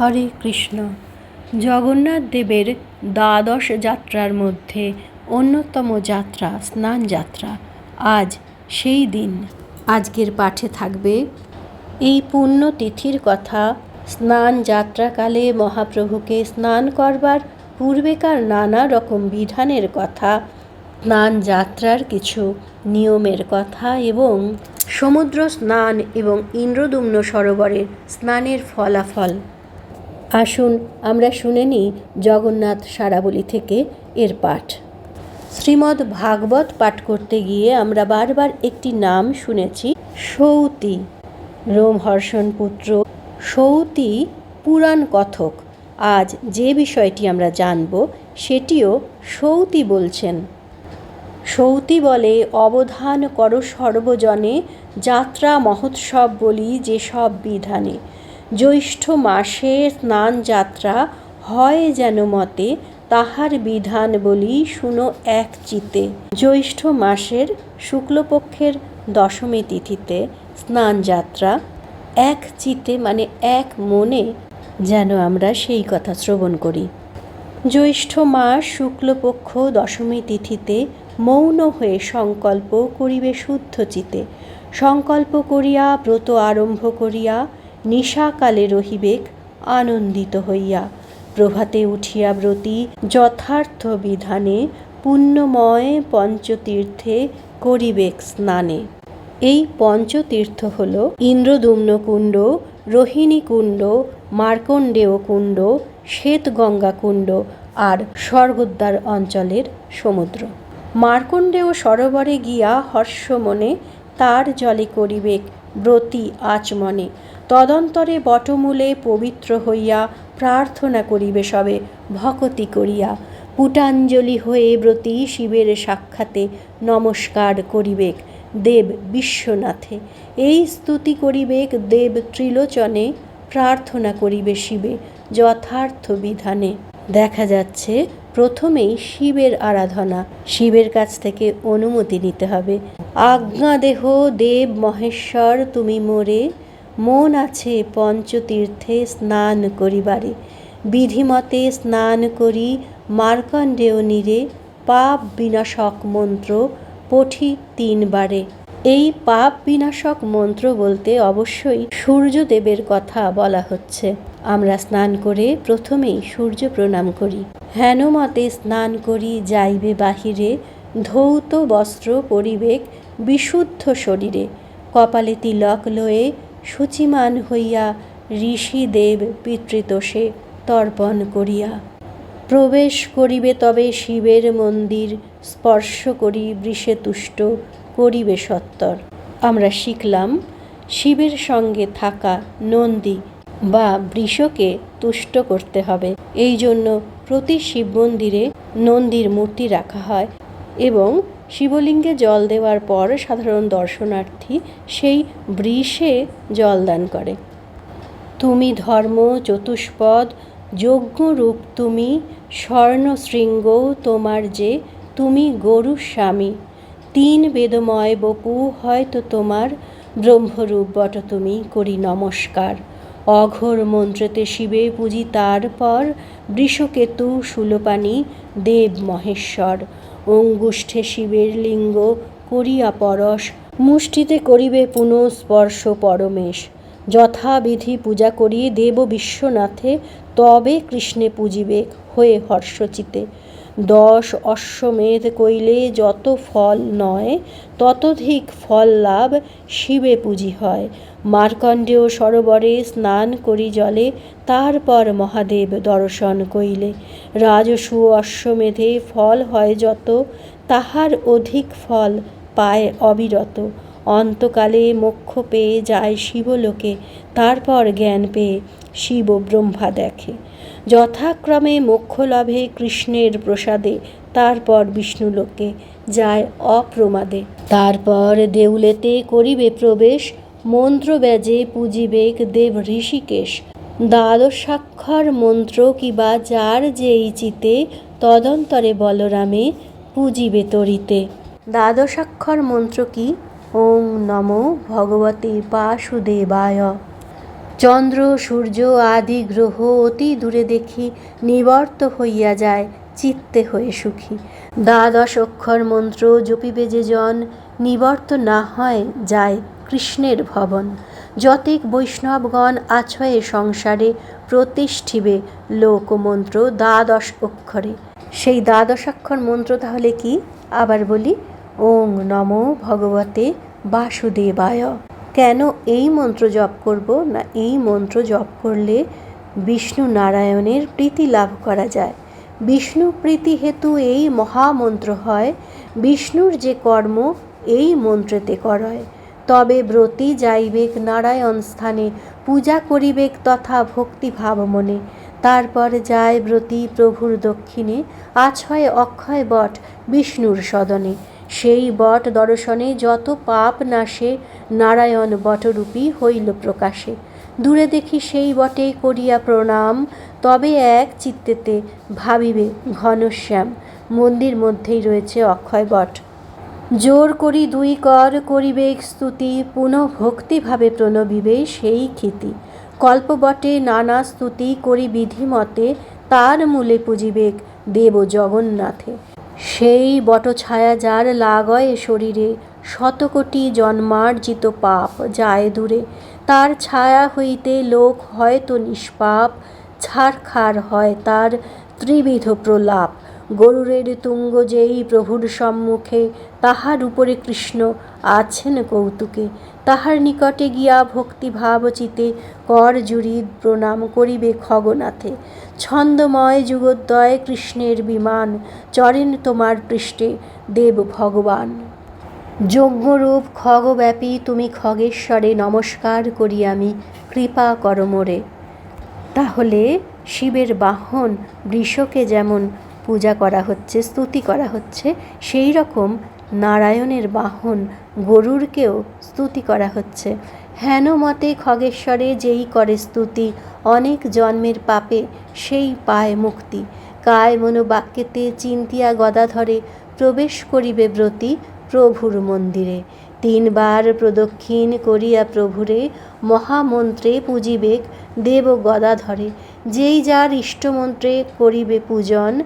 হরে কৃষ্ণ। জগন্নাথ দেবের দ্বাদশ যাত্রার মধ্যে অন্যতম যাত্রা, স্নান যাত্রা আজ সেই দিন। আজকের পাঠে থাকবে, এই পুণ্য তিথির কথা, স্নান যাত্রাকালে মহাপ্রভুকে স্নান করবার পূর্বেকার নানা রকম বিধানের কথা, স্নান যাত্রার কিছু নিয়মের কথা এবং সমুদ্র স্নান এবং ইন্দ্রদুম্ন সরোবরের স্নানের ফলাফল। আসুন, আমরা শুনে নিই জগন্নাথ সারাবলি থেকে এর পাঠ। শ্রীমদ্ ভাগবত পাঠ করতে গিয়ে আমরা বারবার একটি নাম শুনেছি, সৌতি। রোমহর্ষণ পুত্র, সৌতি পুরাণ কথক, আজ যে বিষয়টি আমরা জানব, সেটিও সৌতি বলছেন। সৌতি বলে, অবধান কর সর্বজনে, যাত্রা মহোৎসব বলি যে সব বিধানে। জ্যৈষ্ঠ মাসে স্নান যাত্রা হয় যেন মতে, তাহার বিধান বলি শুনো এক চিতে। জ্যৈষ্ঠ মাসের শুক্লপক্ষের দশমী তিথিতে স্নান যাত্রা এক চিতে মানে এক মনে যেন আমরা সেই কথা শ্রবণ করি। জ্যৈষ্ঠ মাস শুক্লপক্ষ দশমী তিথিতে মৌন হয়ে সংকল্প করিবে শুদ্ধ চিতে। সংকল্প করিয়া ব্রত আরম্ভ করিয়া নিশাকালে রহিবেক আনন্দিত হইয়া। প্রভাতে উঠিয়া ব্রতী যথার্থ বিধানে পুণ্যময় পঞ্চতীর্থে করিবেক স্নানে। এই পঞ্চতীর্থ হল ইন্দ্রদুম্ন কুণ্ড রোহিণী কুণ্ড মার্কণ্ডেয় কুণ্ড শ্বেতগঙ্গা কুণ্ড আর স্বর্গোদ্বার অঞ্চলের সমুদ্র। মার্কণ্ডেয় সরোবরে গিয়া হর্ষমনে তার জলে করিবেক ব্রতী আচমনে। তদন্তরে বটমূলে পবিত্র হইয়া প্রার্থনা করিবে সবে, ভকতি করিয়া। পুটাঞ্জলি হয়ে ব্রতী শিবের সাক্ষাতে নমস্কার করিবেক দেব বিশ্বনাথে। এই স্তুতি করিবেক দেব ত্রিলোচনে প্রার্থনা করিবে শিবে যথার্থ বিধানে। দেখা যাচ্ছে, প্রথমেই শিবের আরাধনা, শিবের কাছ থেকে অনুমতি নিতে হবে। আজ্ঞা দেহ দেব মহেশ্বর, তুমি মোরে মন আছে পঞ্চতীর্থে স্নান করিবারে। বিধিমতে স্নান করি, মার্কণ্ডেয় নীরে পাপ বিনাশক মন্ত্র পঠি তিনবারে। এই পাপ বিনাশক মন্ত্র বলতে অবশ্যই সূর্যদেবের কথা বলা হচ্ছে। আমরা স্নান করে প্রথমেই সূর্য প্রণাম করি। হেনমতে স্নান করি, যাইবে বাহিরে, ধৌত বস্ত্র পরিবেক বিশুদ্ধ শরীরে। কপালে তিলক লয়ে শুচিমান হইয়া ঋষিদেব পিতৃতোষে তর্পণ করিয়া। প্রবেশ করিবে তবে শিবের মন্দির, স্পর্শ করি বৃষে তুষ্ট, করিবে সত্তর। আমরা শিখলাম, শিবের সঙ্গে থাকা নন্দী বা বৃষকে তুষ্ট করতে হবে। এই জন্য প্রতি শিব মন্দিরে নন্দীর মূর্তি রাখা হয় এবং শিবলিঙ্গে জল দেওয়ার পর সাধারণ দর্শনার্থী সেই বৃষে জল দান করে। তুমি ধর্ম, চতুষ্পদ, যজ্ঞরূপ তুমি, স্বর্ণশৃঙ্গ তোমার যে, তুমি গরু স্বামী। তিন বেদময় বপু হয়তো তোমার, ব্রহ্মরূপ বট তুমি করি নমস্কার। অঘোর মন্ত্রতে শিবে পুজি তারপর বৃষকেতু, সুলোপানি, দেব মহেশ্বর। অঙ্গুষ্ঠে শিবের লিঙ্গ করিয়া পরশ, মুষ্টিতে করিবে পুনঃ স্পর্শ পরমেশ। যথাবিধি পূজা করি দেব বিশ্বনাথে, তবে কৃষ্ণে পুজিবে হয়ে হর্ষচিতে। দশ অশ্বমেধ কইলে যত ফল নয়, ততধিক ফল লাভ শিবে পুঁজি হয়। মার্কণ্ডেয় সরোবরে স্নান করি জলে, তারপর মহাদেব দর্শন কইলে। রাজসু অশ্বমেধে ফল হয় যত, তাহার অধিক ফল পায় অবিরত। অন্তকালে মোক্ষ পেয়ে যায় শিবলোকে, তারপর জ্ঞান পেয়ে শিব ব্রহ্মা দেখে। যথাক্রমে মোক্ষ লাভে কৃষ্ণের প্রসাদে, তারপর বিষ্ণুলোকে যায় অপ্রমাদে। তারপর দেউলেতে করিবে প্রবেশ মন্ত্র ব্যাজে পূজিবেক দেব ঋষিকেশ। দ্বাদশাক্ষর মন্ত্র কিবা যার যেই চিতে, তদন্তরে বলরামে পুঁজিবে তরিতে। দ্বাদশাক্ষর মন্ত্র কি? ওং নমো ভগবতে বাসুদেবায় চন্দ্র, সূর্য আদি গ্রহ অতি দূরে দেখি নিবর্ত হইয়া যায়, চিত্তে হয়ে সুখী। দ্বাদশ অক্ষর মন্ত্র জপিবে যে জন, নিবর্ত না হয় যায় কৃষ্ণের ভবন। যতেক বৈষ্ণবগণ আছয়ে সংসারে, প্রতিষ্ঠিবে লোকমন্ত্র দ্বাদশ অক্ষরে। সেই দ্বাদশাক্ষর মন্ত্র তাহলে কি? আবার বলি, ওং নমো ভগবতে বাসুদেবায়। কেন এই মন্ত্র জপ করব না এই মন্ত্র জপ করলে বিষ্ণু নারায়ণের প্রীতি লাভ করা যায়? বিষ্ণু প্রীতি হেতু এই মহামন্ত্র হয়, বিষ্ণুর যে কর্ম এই মন্ত্রেতে করয়। তবে ব্রতী যাইবেক নারায়ণ স্থানে, পূজা করিবেক তথা ভক্তিভাব মনে তারপর যায় ব্রতী প্রভুর দক্ষিণে, আছয় অক্ষয় বট বিষ্ণুর সদনে। সেই বট দর্শনে যত পাপ নাশে নারায়ণ বটরূপী হইল প্রকাশে। দূরে দেখি সেই বটে করিয়া প্রণাম, তবে এক চিত্তেতে ভাবিবে ঘনশ্যাম মন্দির মধ্যেই রয়েছে অক্ষয় বট। জোর করি দুই কর করিবে স্তুতি, পুনঃ ভক্তিভাবে প্রণবিবে সেই খ্যাতি কল্পবটে নানা স্তুতি করি বিধিমতে, তার মূলে পুজিবেক দেব জগন্নাথে। সেই বটছায়া যার লাগয় শরীরে শতকোটি জন্মার্জিত পাপ যায় দূরে, তার ছায়া হইতে লোক হয়তো নিষ্পাপ, ছারখার হয় তার ত্রিবিধ প্রলাপ। গরুরের তুঙ্গ যেই প্রভুর সম্মুখে, তাহার উপরে কৃষ্ণ আছেন কৌতুকে। তাহার নিকটে গিয়া ভক্তিভাব চিতে কর জুড়ি প্রণাম করিবে খগনাথে। ছন্দময় যুগোদ্দয় কৃষ্ণের বিমান, চরেন তোমার পৃষ্ঠে, দেব ভগবান। যজ্ঞরূপ খগব্যাপী তুমি খগেশ্বরে নমস্কার করি আমি, কৃপা কর মোরে। তাহলে শিবের বাহন বৃষকে যেমন পূজা করা হচ্ছে, স্তুতি করা হচ্ছে, সেই রকম নারায়ণের বাহন গরুরকেও স্তুতি করা হচ্ছে। হেন মতে খগেশ্বরে যেই করে স্তুতি, অনেক জন্মের পাপে সেই পায় মুক্তি। কায় মনোবাক্যেতে চিন্তিয়া গদাধরে প্রবেশ করিবে ব্রতী প্রভুর মন্দিরে। তিনবার প্রদক্ষিণ করিয়া প্রভুরে মহামন্ত্রে পূজিবেক দেব গদাধরে। যেই যার ইষ্টমন্ত্রে করিবে পূজন,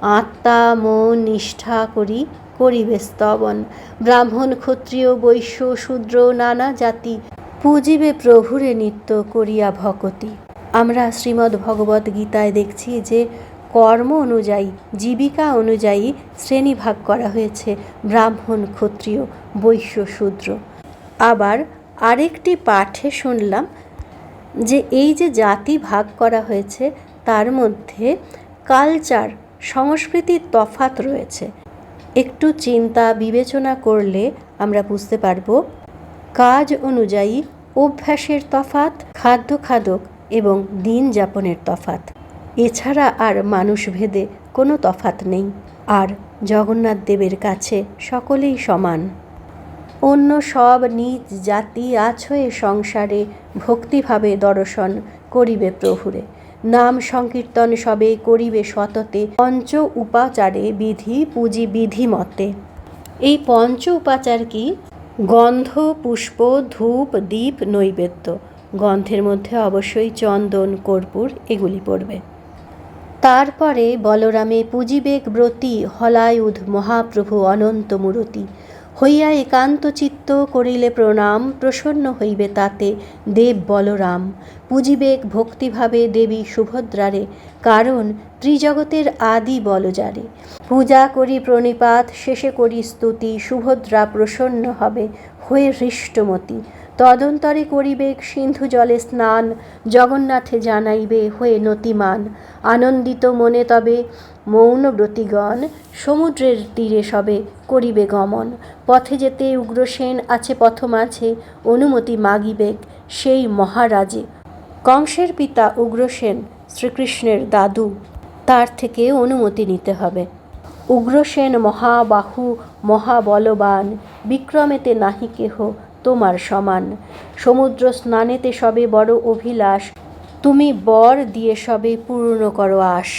আত্মা মন নিষ্ঠা করি করিবে স্তবন। ব্রাহ্মণ, ক্ষত্রিয়, বৈশ্য, শূদ্র, নানা জাতি পূজিবে প্রভুরে নিত্য করিয়া ভকতি। আমরা শ্রীমদ্ ভগবত গীতায় দেখছি যে কর্ম অনুযায়ী, জীবিকা অনুযায়ী শ্রেণীভাগ করা হয়েছে ব্রাহ্মণ, ক্ষত্রিয়, বৈশ্য, শূদ্র। আবার আরেকটি পাঠে শুনলাম যে এই যে জাতি ভাগ করা হয়েছে, তার মধ্যে কালচার, সংস্কৃতির তফাত রয়েছে। একটু চিন্তা বিবেচনা করলে আমরা বুঝতে পারব কাজ অনুযায়ী অভ্যাসের তফাত খাদ্য খাদক এবং দিন যাপনের তফাত এছাড়া আর মানুষভেদে কোনো তফাত নেই। আর জগন্নাথ দেবের কাছে সকলেই সমান। অন্য সব নিজ জাতি আছয়ে সংসারে ভক্তিভাবে দর্শন করিবে প্রভুরে। নাম সংকীর্তন সবে করিবে সততে, পঞ্চ উপাচারে বিধি পুঁজি বিধি মতে এই পঞ্চ উপাচার কি? গন্ধ, পুষ্প, ধূপ, দীপ, নৈবেদ্য। গন্ধের মধ্যে অবশ্যই চন্দন, কর্পূর এগুলি পড়বে। তারপরে বলরামে পুঁজিবেগ ব্রতী, হলায়ুধ, মহাপ্রভু অনন্ত মূরতি। হইয়া একান্ত চিত্ত করিলে প্রণাম, প্রসন্ন হইবে তাতে, দেব বলরাম। পুঁজিবেগ ভক্তিভাবে দেবী সুভদ্রারে, কারণ ত্রিজগতের আদি বলজারে। পূজা করি প্রণিপাত, শেষে করি স্তুতি, সুভদ্রা প্রসন্ন হবে, হয়ে হৃষ্টমতি। তদন্তরে করিবে সিন্ধু জলে স্নান, জগন্নাথে জানাইবে হয়ে নতিমান। আনন্দিত মনে তবে মৌনব্রতীগণ সমুদ্রের তীরে সবে করিবে গমন। পথে যেতে উগ্রসেন আছে পথ মাঝে, অনুমতি মাগিবেক সেই মহারাজে। কংসের পিতা উগ্রসেন শ্রীকৃষ্ণের দাদু, তার থেকে অনুমতি নিতে হবে। উগ্রসেন মহাবাহু, মহাবলবান, বিক্রমেতে নাহি কেহ তোমার সমান। সমুদ্র স্নানেতে সবে বড় অভিলাষ, তুমি বর দিয়ে সবে পূর্ণ করো আস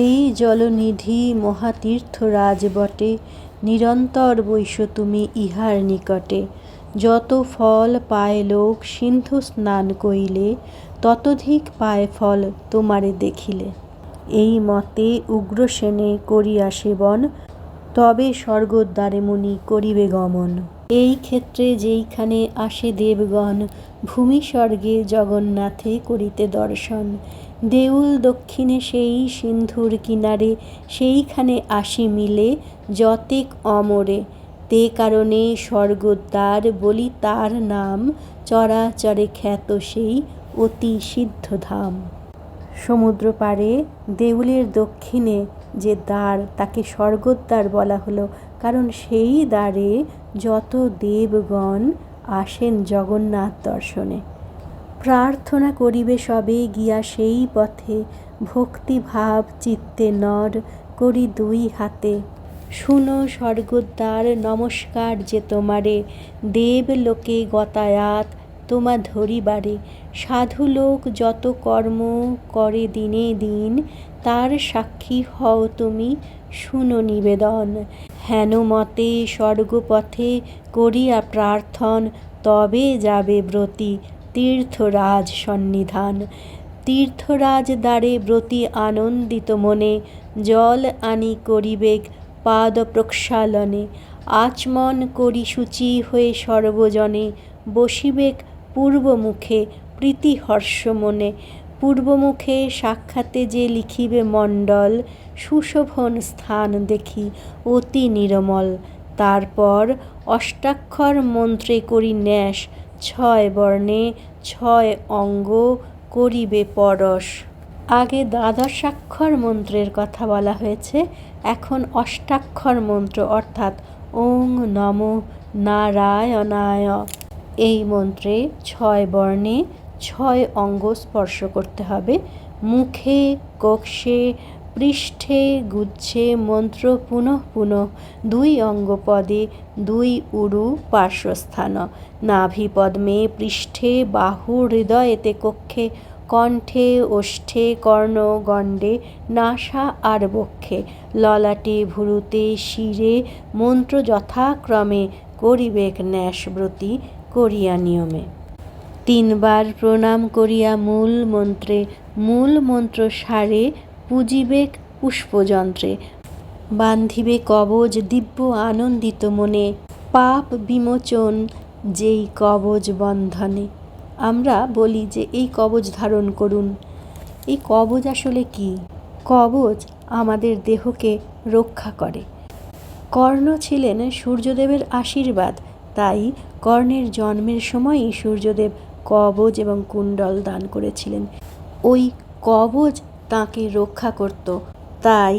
এই জলনিধি মহাতীর্থ রাজ বটে, নিরন্তর বৈশ তুমি ইহার নিকটে। যত ফল পায় লোক সিন্ধু স্নান কইলে ততধিক পায় ফল তোমারে দেখিলে। এই মতে উগ্রসেনে করিয়া সেবন, তবে স্বর্গদ্বারে মুনি করিবে গমন। এই ক্ষেত্রে যেইখানে আসে দেবগণ, ভূমি স্বর্গে জগন্নাথে করিতে দর্শন। দেউল দক্ষিণে সেই সিন্ধুর কিনারে, সেইখানে আসি মিলে যতেক অমরে। তে কারণে স্বর্গদ্বার বলি তার নাম, চরাচরে খ্যাত সেই অতি সিদ্ধধাম। সমুদ্র পাড়ে দেউলের দক্ষিণে যে দ্বার, তাকে স্বর্গদ্বার বলা হলো। কারণ সেই দ্বারে যত দেবগণ আসেন জগন্নাথ দর্শনে। প্রার্থনা করিবে সবে, গিয়া সেই পথে ভক্তিভাব চিত্তে নর করি দুই হাতে। শুনো স্বর্গদ্বার, নমস্কার যে তোমারে। দেবলোকে গতায়াত, তোমা ধরিবারে। সাধু লোক যত কর্ম করে দিনে দিন, তার সাক্ষী হও তুমি, শুনো নিবেদন। হেন মতে স্বর্গপথে করিয়া প্রার্থন, তবে যাবে ব্রতী তীর্থরাজ সন্নিধান। তীর্থরাজ দ্বারে ব্রতী আনন্দিত মনে, জল আনি করিবেক পাদ প্রক্ষালনে। আচমন করি শুচি হয়ে সর্বজনে, বসিবেক পূর্বমুখে প্রীতি হর্ষ মনে। পূর্বমুখে সাক্ষাতে যে লিখিবে মণ্ডল, সুশোভন স্থান দেখি অতি নিরমল। তারপর অষ্টাক্ষর মন্ত্রে করি ন্যাস, ছয় বর্ণে ছয় অঙ্গ করিবে পরশ। আগে দ্বাদশাক্ষর মন্ত্রের কথা বলা হয়েছে, এখন অষ্টাক্ষর মন্ত্র, অর্থাৎ ওং নম নারায়ণায়। এই মন্ত্রে ছয় বর্ণে ছয় অঙ্গ স্পর্শ করতে হবে। মুখে, কক্ষে, পৃষ্ঠে, গুচ্ছে, মন্ত্র পুনঃ পুনঃ দুই অঙ্গ পদে দুই উরু পার্শ্বস্থান। নাভি পদ্মে পৃষ্ঠে বাহু হৃদয়েতে কক্ষে, কণ্ঠে ওষ্ঠে কর্ণ গণ্ডে নাসা আর বক্ষে। ললাটে ভুরুতে শিরে মন্ত্র যথাক্রমে করিবেক ন্যাসব্রতী করিয়া নিয়মে। তিনবার প্রণাম করিয়া মূল মন্ত্রে, মূল মন্ত্র সারে পূজিবেক পুষ্পযন্ত্রে। বান্ধিবে কবজ দিব্য আনন্দিত মনে, পাপ বিমোচন যেই কবজ বন্ধনে। আমরা বলি যে এই কবজ ধারণ করুন। এই কবজ আসলে কি? কবজ আমাদের দেহকে রক্ষা করে। কর্ণ ছিলেন সূর্যদেবের আশীর্বাদ, তাই কর্ণের জন্মের সময়ই সূর্যদেব কবজ এবং কুণ্ডল দান করেছিলেন। ওই কবজ তাকে রক্ষা করত। তাই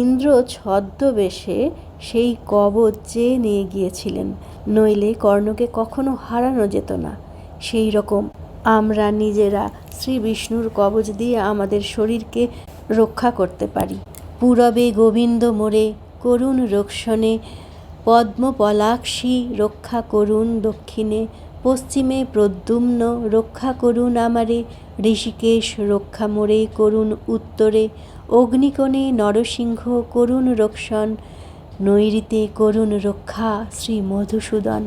ইন্দ্র ছদ্মবেশে সেই কবজ চেয়ে নিয়ে গিয়েছিলেন। নইলে কর্ণকে কখনো হারানো যেত না। সেই রকম আমরা নিজেরা শ্রী বিষ্ণুর কবচ দিয়ে আমাদের শরীরকে রক্ষা করতে পারি। পূরবে গোবিন্দ মোরে, করুণ রক্ষণে, পদ্মপলাক্ষী রক্ষা করুন দক্ষিণে পশ্চিমে প্রদ্যুম্ন রক্ষা করুন আমারে, ঋষিকেশ রক্ষা মোরে করুণ উত্তরে, অগ্নিকোণে নরসিংহ করুণ রক্ষণ নৈরিতে করুণ রক্ষা শ্রী মধুসূদন,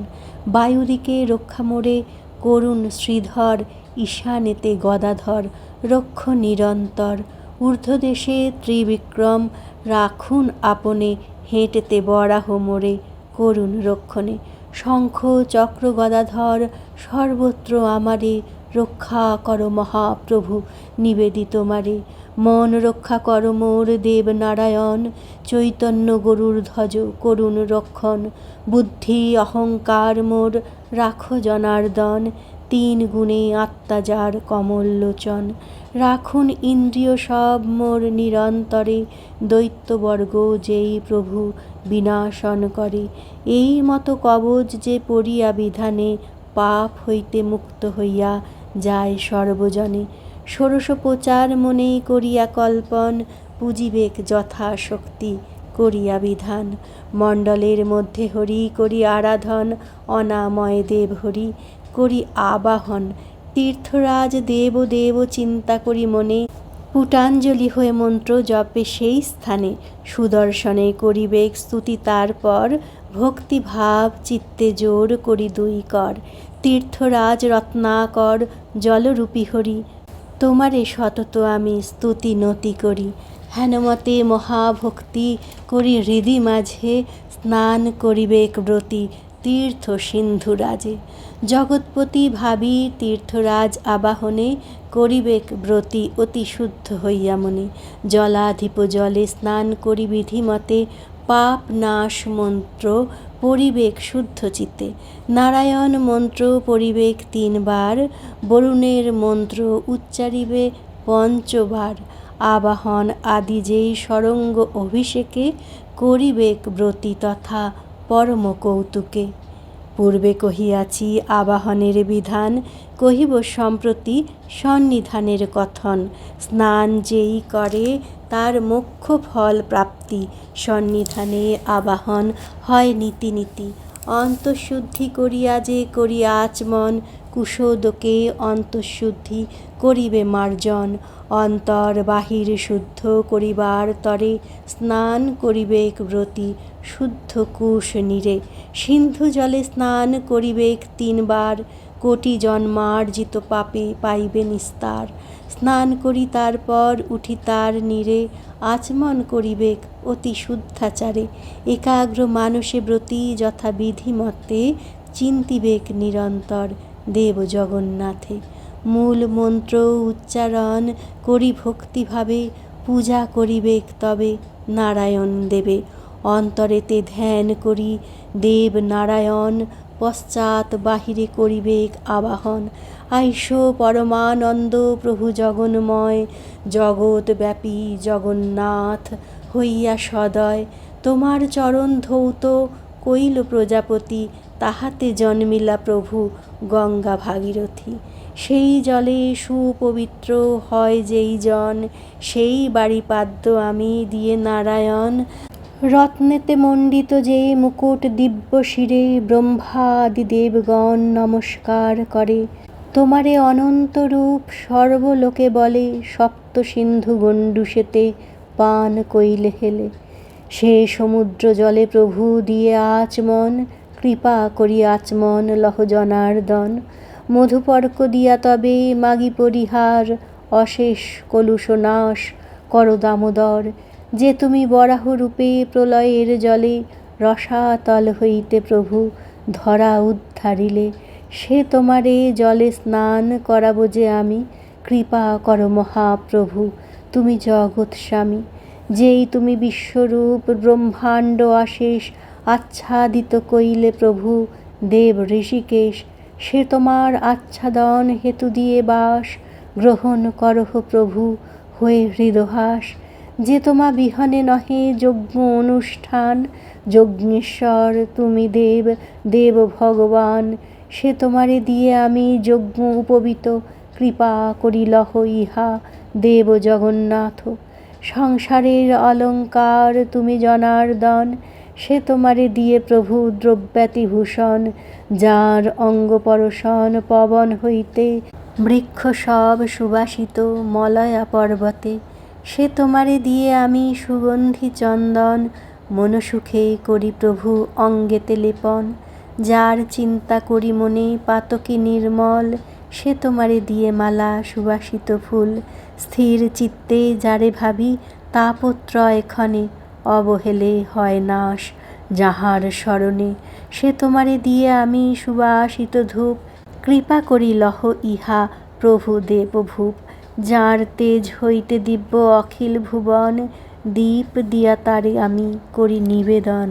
বায়ুদিকে রক্ষা মোরে করুণ শ্রীধর, ঈশানেতে গদাধর, রক্ষ নিরন্তর, ঊর্ধ্বদেশে ত্রিবিক্রম, রাখুন আপনে, হেঁটেতে বরাহ মোরে করুণ রক্ষণে। শঙ্খ, চক্র গদাধর, সর্বত্র আমারে রক্ষা কর মহাপ্রভু, নিবেদিত মারে। মন রক্ষা কর মোর দেব নারায়ণ, চৈতন্য গরুর ধ্বজ করুণ রক্ষণ। বুদ্ধি, অহংকার মোর রাখো জনার্দন, তিন গুণে আত্মা যার কমললোচন। রাখুন ইন্দ্রিয় সব মোর নিরন্তরে, দৈত্যবর্গ যেই প্রভু বিনাশন করে। এই মতো কবচ যে পড়িয়া বিধানে পাপ হইতে মুক্ত হইয়া যায় সর্বজনে। ষোড়শ প্রচার মনেই করিয়া কল্পন পুজিবেক যথাশক্তি করিয়া বিধান। মণ্ডলের মধ্যে হরি করি আরাধন, অনাময় দেব হরি করি আবাহন। তীর্থরাজ দেব দেব চিন্তা করি মনে পুটাঞ্জলি হয়ে মন্ত্র জপে সেই স্থানে সুদর্শনে করিবেক স্তুতি, তারপর ভক্তিভাব চিত্তে জোর করি দুই কর। তীর্থরাজ রত্নাকর জলরূপী হরি, তোমারে সতত আমি স্তুতি নতি করি। হেনমতে মহাভক্তি করি হৃদি মাঝে, স্নান করিবেক ব্রতী তীর্থ সিন্ধু জগৎপতি ভাবি তীর্থরাজ আবাহনে করিবেক ব্রতী অতি শুদ্ধ হইয়া মনে। জলাধিপ জলে স্নান করি বিধিমতে, পাপ নাশ মন্ত্র পরিবেক শুদ্ধ চিত্তে। নারায়ণ মন্ত্র পরিবেক তিনবার, বরুণের মন্ত্র উচ্চারিবে পঞ্চবার। আবাহন আদি যেই সরঙ্গ অভিষেকে করিবেক ব্রতী তথা পরম কৌতুকে পূর্বে কহিয়াছি, আবাহনের বিধান, কহিব সম্প্রতি সন্নিধানের কথন। স্নান যেই করে, তার মোক্ষ ফল প্রাপ্তি। সন্নিধানে আবাহন হয় নীতি নীতি অন্তঃশুদ্ধি করিয়া যে করিয়া আচমন কুশোদকে অন্তঃশুদ্ধি করিবে মার্জন। অন্তর বাহির শুদ্ধ করিবার তরে স্নান করিবেক ব্রতী। শুদ্ধ কুশ নীরে। সিন্ধু জলে স্নান করিবেক তিনবার, কোটি জন্মার্জিত পাপে পাইবে নিস্তার। স্নান করি তারপর উঠি তার নীরে, আচমন করিবেক অতি শুদ্ধাচারে। একাগ্র মানসে ব্রতী যথা বিধিমতে চিন্তিবেক নিরন্তর দেব জগন্নাথে। মূল মন্ত্র উচ্চারণ করি ভক্তিভাবে, পূজা করিবেক তবে নারায়ণ দেবে। অন্তরেতে ধ্যান করি, দেব নারায়ণ পশ্চাৎ বাহিরে করিবেক আবাহন। আইস পরমানন্দ প্রভু জগন্ময়, জগৎব্যাপী জগন্নাথ হইয়া সদয়। তোমার চরণ ধৌত কইল প্রজাপতি, তাহাতে জন্মিলা প্রভু গঙ্গা ভাগীরথী। সেই জলে সুপবিত্র হয় যেই জন, সেই বাড়ি পাদ্য আমি দিয়ে নারায়ণ রত্নেতে মণ্ডিত যে মুকুট দিব্য শিরে ব্রহ্মাদি দেবগণ নমস্কার করে, তোমারে অনন্ত রূপ সর্বলোকে বলে, সপ্ত সিন্ধু গণ্ডুষেতে পান কইলে হেলে। সে সমুদ্র জলে প্রভু দিয়ে আচমন কৃপা করি আচমন লহ মধুপর্ক দিয়া তবে মাগি পরিহার, অশেষ কলুষ নাশ কর দামোদর। যে তুমি বরাহ রূপে প্রলয়ের জলে রসাতল হইতে প্রভু ধরা উদ্ধারিলে, সে তোমারে জলে স্নান করাব যে আমি। কৃপা কর মহাপ্রভু, তুমি জগৎ স্বামী, যেই তুমি বিশ্বরূপ ব্রহ্মাণ্ড আশেষ আচ্ছাদিত কইলে প্রভু, দেব ঋষিকেশ, সে তোমার আচ্ছাদন হেতু দিয়ে বাস গ্রহণ করহ প্রভু, হয়ে হৃদহাস। যে তোমা বিহনে নহে যজ্ঞ অনুষ্ঠান, যজ্ঞেশ্বর তুমি দেব দেব ভগবান, সে তোমারে দিয়ে আমি যজ্ঞ উপবিত, কৃপা করিলহ ইহা, দেব জগন্নাথ। সংসারের অলঙ্কার তুমি জনার্দন সে তোমারে দিয়ে প্রভু দ্রব্যাতিভূষণ, যার অঙ্গ পরশন পবন হইতে, বৃক্ষ সব সুবাসিত মলয়া পর্বতে। সে তোমারে দিয়ে আমি সুগন্ধি চন্দন, মনসুখে করি প্রভু অঙ্গেতে লেপন। যার চিন্তা করি মনে পাতকি নির্মল, সে তোমারে দিয়ে মালা সুবাসিত ফুল। স্থির চিত্তে যারে ভাবি তাপত্রয় ক্ষণে, অবহেলে হয় নাশ যাহার স্মরণে। সে তোমারে দিয়ে আমি সুবাসিত ধূপ, কৃপা করি লহ ইহা প্রভু দেবভূপ। যার তেজ হইতে দিব্য অখিল ভুবন, দীপ দিয়া তারে আমি করি নিবেদন।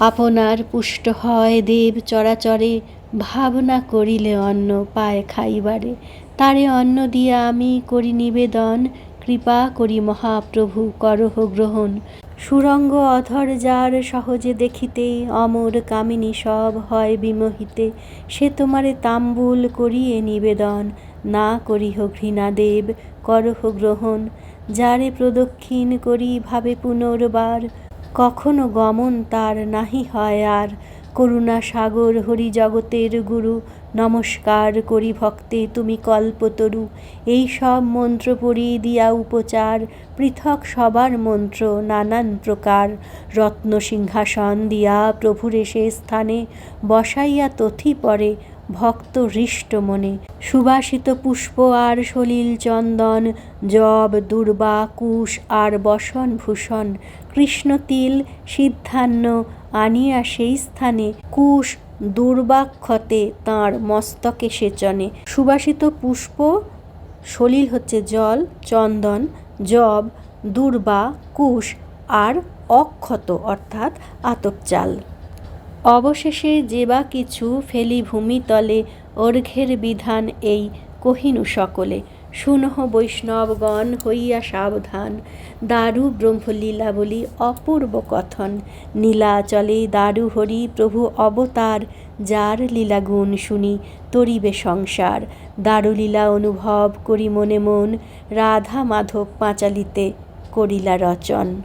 আপনার পুষ্ট হয় দেব চরাচরে, ভাবনা করিলে অন্ন পায় খাইবারে। তারে অন্ন দিয়া আমি করি নিবেদন, কৃপা করি মহাপ্রভু করহ গ্রহণ। সুরঙ্গ অধর যার সহজে দেখিতে, অমর কামিনী সব হয় বিমোহিতে। সে তোমারে তাম্বুল করিয়ে নিবেদন না করিহ ঘৃণাদেব করহ গ্রহণ। যারে প্রদক্ষিণ করি ভাবে পুনর্বার, কখনো গমন তার নাহি হয় আর। করুণা সাগর হরি জগতের গুরু, নমস্কার করি ভক্তে তুমি কল্পতরু। এই সব মন্ত্র পড়ি দিয়া উপচার, পৃথক সবার মন্ত্র নানান প্রকার। রত্ন সিংহাসন দিয়া প্রভুরে সে স্থানে বসাইয়া তথি পরে ভক্ত হৃষ্ট মনে। সুবাসিত পুষ্প আর সলিল চন্দন, জব, দুর্বা, কুশ আর বসন ভূষণ। কৃষ্ণতিল সিদ্ধান্ন আনিয়া সেই স্থানে কুশ দুর্বাক্ষতে তাঁর মস্তকে সেচনে সুবাসিত পুষ্প, সলিল হচ্ছে জল, চন্দন, জব, দুর্বা, কুশ আর অক্ষত, অর্থাৎ আতপ চাল অবশেষে যে বা কিছু ফেলি ভূমিতলে অর্ঘ্যের বিধান এই, কহিনু সকলে। শুনহ বৈষ্ণবগণ হইয়া সাবধান। দারু ব্রহ্মলীলা বলি অপূর্ব কথন। নীলাচলে দারু হরি প্রভু অবতার, যার লীলাগুণ শুনি তরিবে সংসার। দারুলীলা অনুভব করি মনে মন, রাধা মাধব পাঁচালিতে করিলা রচন।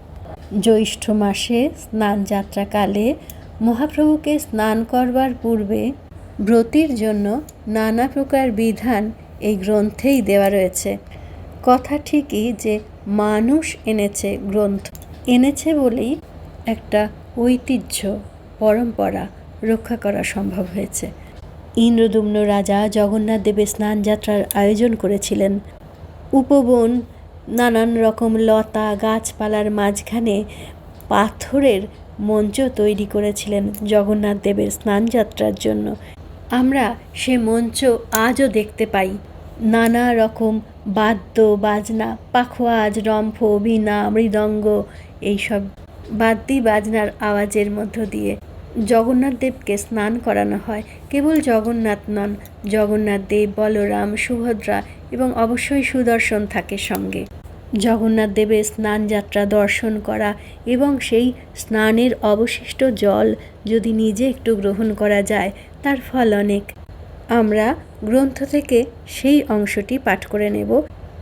জ্যৈষ্ঠ মাসে স্নান যাত্রাকালে মহাপ্রভুকে স্নান করবার পূর্বে ব্রতির জন্য নানা প্রকার বিধান এই গ্রন্থেই দেওয়া রয়েছে। কথা ঠিকই যে মানুষ এনেছে গ্রন্থ। এনেছে বলেই একটা ঐতিহ্য, পরম্পরা রক্ষা করা সম্ভব হয়েছে। ইন্দ্রদুম্ন রাজা জগন্নাথ দেবের স্নান যাত্রার আয়োজন করেছিলেন। উপবন, নানান রকম লতা, গাছপালার মাঝখানে পাথরের মঞ্চ তৈরি করেছিলেন জগন্নাথ দেবের স্নানযাত্রার জন্য। আমরা সে মঞ্চ আজও দেখতে পাই। নানা রকম বাদ্য, বাজনা, পাখোয়াজ, রম্ফ বীণা মৃদঙ্গ এইসব বাদ্যি বাজনার আওয়াজের মধ্য দিয়ে জগন্নাথ দেবকে স্নান করানো হয়। কেবল জগন্নাথ নন, জগন্নাথ দেব, বলরাম, সুভদ্রা এবং অবশ্যই সুদর্শন থাকে সঙ্গে। জগন্নাথ দেবের স্নান যাত্রা দর্শন করা এবং সেই স্নানের অবশিষ্ট জল যদি নিজে একটু গ্রহণ করা যায়, তার ফল অনেক। আমরা গ্রন্থ থেকে সেই অংশটি পাঠ করে নেব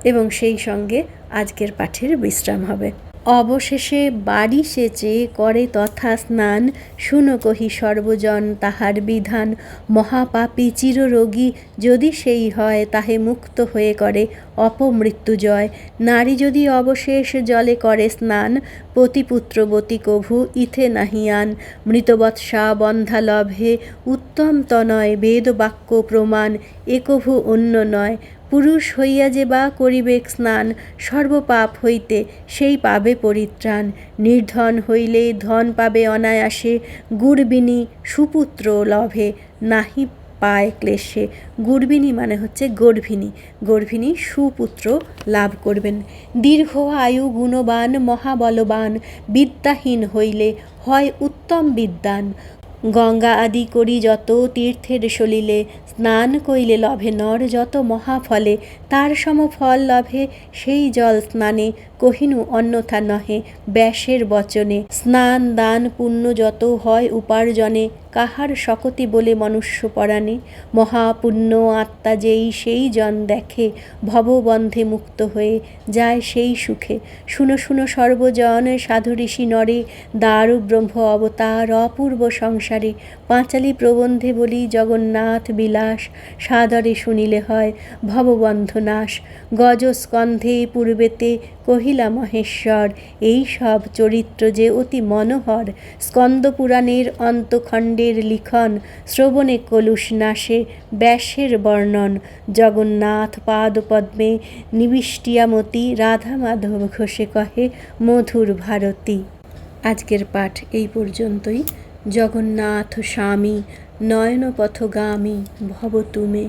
এবং সেই সঙ্গে আজকের পাঠের বিশ্রাম হবে। অবশেষে বাড়ি সেচে করে তথা স্নান। শুনো কহি সর্বজন তাহার বিধান। মহাপাপী চিররোগী যদি সেই হয়, তাহে মুক্ত হয়ে করে অপমৃত্যু জয় নারী যদি অবশেষ জলে করে স্নান পতিপুত্রবতী কভু ইথে নাহিয়ান মৃতবৎসা বন্ধা লভে উত্তম তনয় বেদ বাক্য প্রমাণ, এ কভু অন্য নয়। পুরুষ হইয়া যে বা করিবে স্নান, সর্বপাপ হইতে সেই পাবে পরিত্রাণ। নির্ধন হইলে ধন পাবে অনায়াসে গুড়বিনী সুপুত্র লভে, নাহি পায় ক্লেশে। গুড়বিনী মানে হচ্ছে গর্ভিণী। গর্ভিণী সুপুত্র লাভ করবেন। দীর্ঘ আয়ু গুণবান, মহাবলবান, বিদ্যাহীন হইলে হয় উত্তম বিদ্যান। গঙ্গা আদি করি যত তীর্থের সলিলে, স্নান কইলে লভে নর যত মহাফলে, তার সম ফল লভে সেই জল স্নানে, কহিনু অন্যথা নহে ব্যাসের বচনে। স্নান দান পুণ্য যত হয় উপার্জনে কাহার শকতি বলে মনুষ্য পরাণে মহাপুণ্য আত্মা যেই সেই জন দেখে, ভববন্ধে মুক্ত হয়ে যায় সেই সুখে। শুনো শুনো, সর্বজন সাধু ঋষি নরে দারু ব্রহ্ম অবতার অপূর্ব সংসারে। পাঁচালি প্রবন্ধে বলি, জগন্নাথ বিলাস, সাদরে শুনিলে হয় ভববন্ধ নাশ। গজস্কন্ধে পূর্বেতে কহিলা মহেশ্বর, এই সব চরিত্র যে অতি মনোহর। স্কন্দপুরাণের অন্তখণ্ডের লিখন, শ্রবণে কলুষ নাশে, ব্যাসের বর্ণন, জগন্নাথ পাদ পদ্মে নিবিষ্টিয়ামতি রাধা মাধব ঘোষে কহে মধুর ভারতী। আজকের পাঠ এই পর্যন্তই। জগন্নাথ স্বামী, নয়নপথগামী, ভব তুমে।